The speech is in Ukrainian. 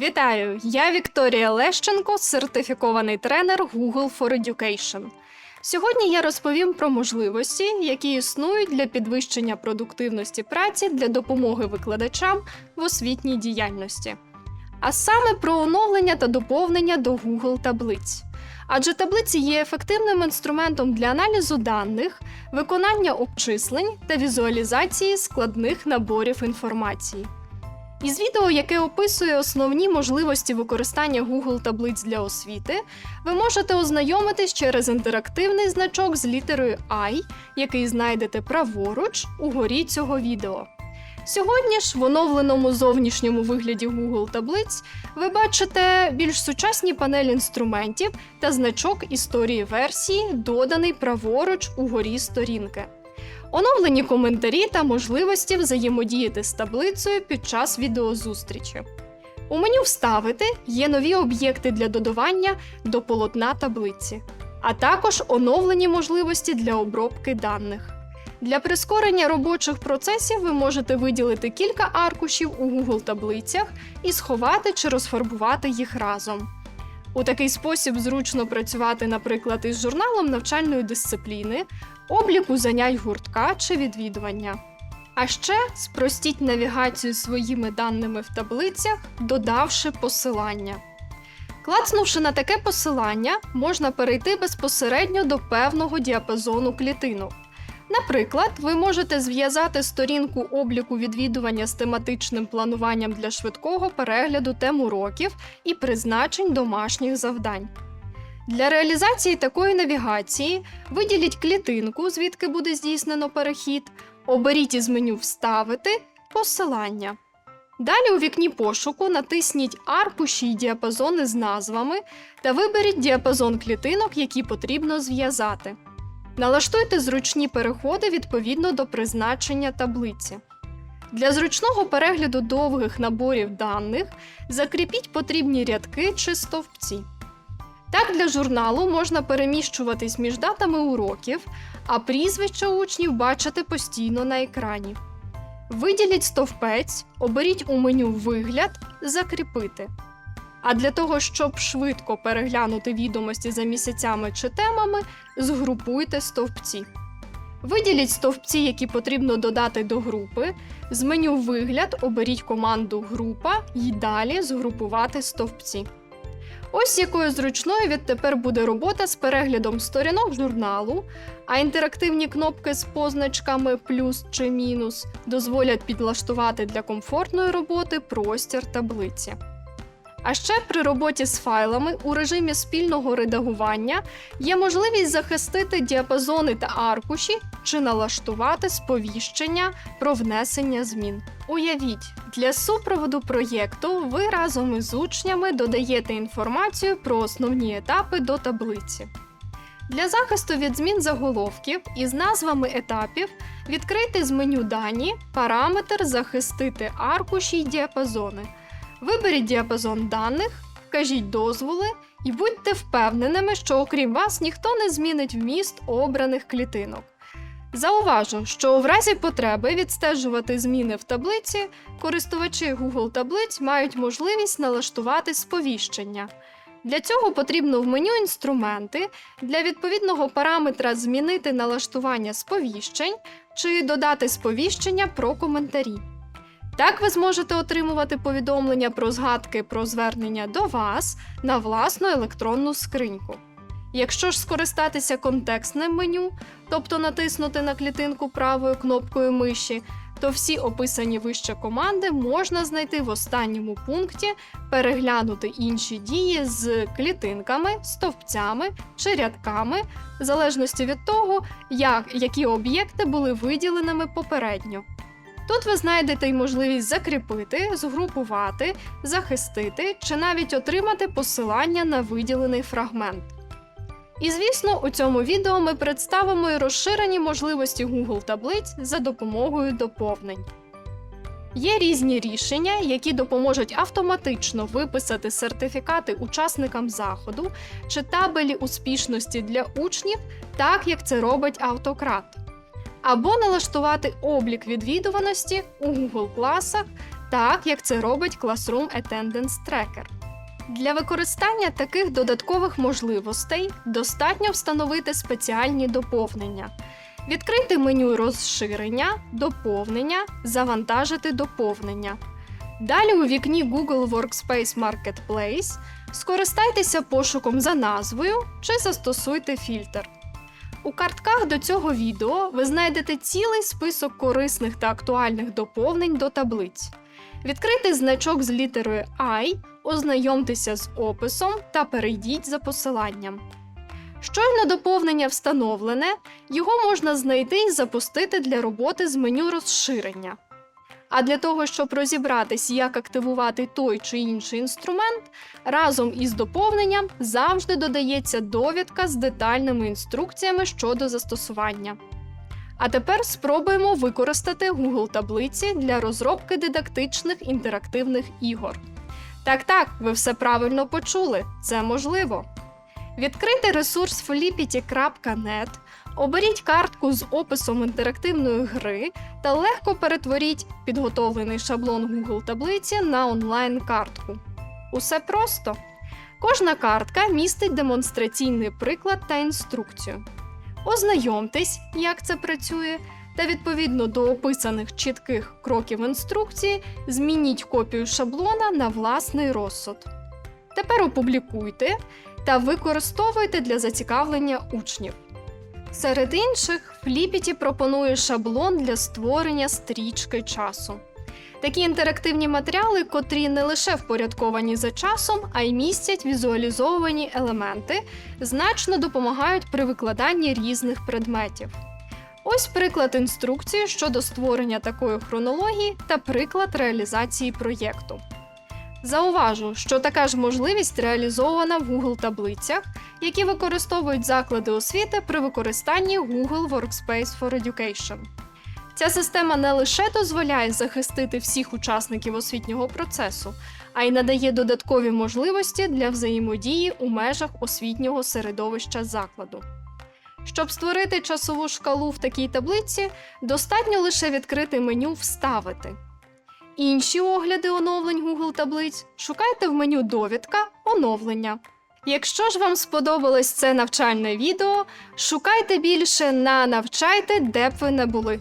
Вітаю! Я Вікторія Лещенко, сертифікований тренер Google for Education. Сьогодні я розповім про можливості, які існують для підвищення продуктивності праці для допомоги викладачам в освітній діяльності, а саме про оновлення та доповнення до Google таблиць. Адже таблиці є ефективним інструментом для аналізу даних, виконання обчислень та візуалізації складних наборів інформації. Із відео, яке описує основні можливості використання Google таблиць для освіти, ви можете ознайомитись через інтерактивний значок з літерою I, який знайдете праворуч угорі цього відео. Сьогодні ж в оновленому зовнішньому вигляді Google таблиць ви бачите більш сучасні панелі інструментів та значок історії версії, доданий праворуч угорі сторінки. Оновлені коментарі та можливості взаємодіяти з таблицею під час відеозустрічі. У меню Вставити є нові об'єкти для додавання до полотна таблиці, а також оновлені можливості для обробки даних. Для прискорення робочих процесів ви можете виділити кілька аркушів у Google таблицях і сховати чи розфарбувати їх разом. У такий спосіб зручно працювати, наприклад, із журналом навчальної дисципліни, обліку занять гуртка чи відвідування. А ще спростіть навігацію своїми даними в таблицях, додавши посилання. Клацнувши на таке посилання, можна перейти безпосередньо до певного діапазону клітинок. Наприклад, ви можете зв'язати сторінку обліку відвідування з тематичним плануванням для швидкого перегляду тем уроків і призначень домашніх завдань. Для реалізації такої навігації виділіть клітинку, звідки буде здійснено перехід, оберіть із меню Вставити посилання. Далі у вікні пошуку натисніть аркуші й діапазони з назвами та виберіть діапазон клітинок, які потрібно зв'язати. Налаштуйте зручні переходи відповідно до призначення таблиці. Для зручного перегляду довгих наборів даних закріпіть потрібні рядки чи стовпці. Так, для журналу можна переміщуватись між датами уроків, а прізвища учнів бачити постійно на екрані. Виділіть стовпець, оберіть у меню Вигляд, Закріпити. А для того, щоб швидко переглянути відомості за місяцями чи темами, згрупуйте стовпці. Виділіть стовпці, які потрібно додати до групи. З меню Вигляд оберіть команду Група і далі згрупувати стовпці. Ось якою зручною відтепер буде робота з переглядом сторінок журналу, а інтерактивні кнопки з позначками плюс чи мінус дозволять підлаштувати для комфортної роботи простір таблиці. А ще при роботі з файлами у режимі спільного редагування є можливість захистити діапазони та аркуші чи налаштувати сповіщення про внесення змін. Уявіть, для супроводу проєкту ви разом із учнями додаєте інформацію про основні етапи до таблиці. Для захисту від змін заголовків із назвами етапів відкрийте з меню Дані параметр Захистити аркуші й діапазони. Виберіть діапазон даних, вкажіть дозволи і будьте впевненими, що окрім вас ніхто не змінить вміст обраних клітинок. Зауважу, що в разі потреби відстежувати зміни в таблиці, користувачі Google таблиць мають можливість налаштувати сповіщення. Для цього потрібно в меню інструменти для відповідного параметра змінити налаштування сповіщень чи додати сповіщення про коментарі. Так ви зможете отримувати повідомлення про згадки про звернення до вас на власну електронну скриньку. Якщо ж скористатися контекстним меню, тобто натиснути на клітинку правою кнопкою миші, то всі описані вище команди можна знайти в останньому пункті, переглянути інші дії з клітинками, стовпцями чи рядками, в залежності від того, як, які об'єкти були виділеними попередньо. Тут ви знайдете й можливість закріпити, згрупувати, захистити чи навіть отримати посилання на виділений фрагмент. І звісно, у цьому відео ми представимо і розширені можливості Google таблиць за допомогою доповнень. Є різні рішення, які допоможуть автоматично виписати сертифікати учасникам заходу чи табелі успішності для учнів, так як це робить автократ або налаштувати облік відвідуваності у Google класах так як це робить Classroom Attendance Tracker. Для використання таких додаткових можливостей достатньо встановити спеціальні доповнення. Відкрити меню розширення, доповнення, завантажити доповнення. Далі у вікні Google Workspace Marketplace скористайтеся пошуком за назвою чи застосуйте фільтр. У картках до цього відео ви знайдете цілий список корисних та актуальних доповнень до таблиць. Відкрийте значок з літерою I, ознайомтеся з описом та перейдіть за посиланням. Щойно доповнення встановлене, його можна знайти і запустити для роботи з меню розширення. А для того, щоб розібратись, як активувати той чи інший інструмент, разом із доповненням завжди додається довідка з детальними інструкціями щодо застосування. А тепер спробуємо використати Google таблиці для розробки дидактичних інтерактивних ігор. Так, так, ви все правильно почули, це можливо. Відкрийте ресурс flippity.net, оберіть картку з описом інтерактивної гри та легко перетворіть підготовлений шаблон Google таблиці на онлайн-картку. Усе просто. Кожна картка містить демонстраційний приклад та інструкцію. Ознайомтесь, як це працює, та відповідно до описаних чітких кроків інструкції змініть копію шаблона на власний розсуд. Тепер опублікуйте та використовуйте для зацікавлення учнів. Серед інших, Flippity пропонує шаблон для створення стрічки часу. Такі інтерактивні матеріали, котрі не лише впорядковані за часом, а й містять візуалізовані елементи, значно допомагають при викладанні різних предметів. Ось приклад інструкції щодо створення такої хронології та приклад реалізації проєкту. Зауважу, що така ж можливість реалізована в Google таблицях, які використовують заклади освіти при використанні Google Workspace for Education. Ця система не лише дозволяє захистити всіх учасників освітнього процесу, а й надає додаткові можливості для взаємодії у межах освітнього середовища закладу. Щоб створити часову шкалу в такій таблиці, достатньо лише відкрити меню Вставити. Інші огляди оновлень Google таблиць шукайте в меню Довідка Оновлення. Якщо ж вам сподобалось це навчальне відео, шукайте більше на навчайте, де б ви не були.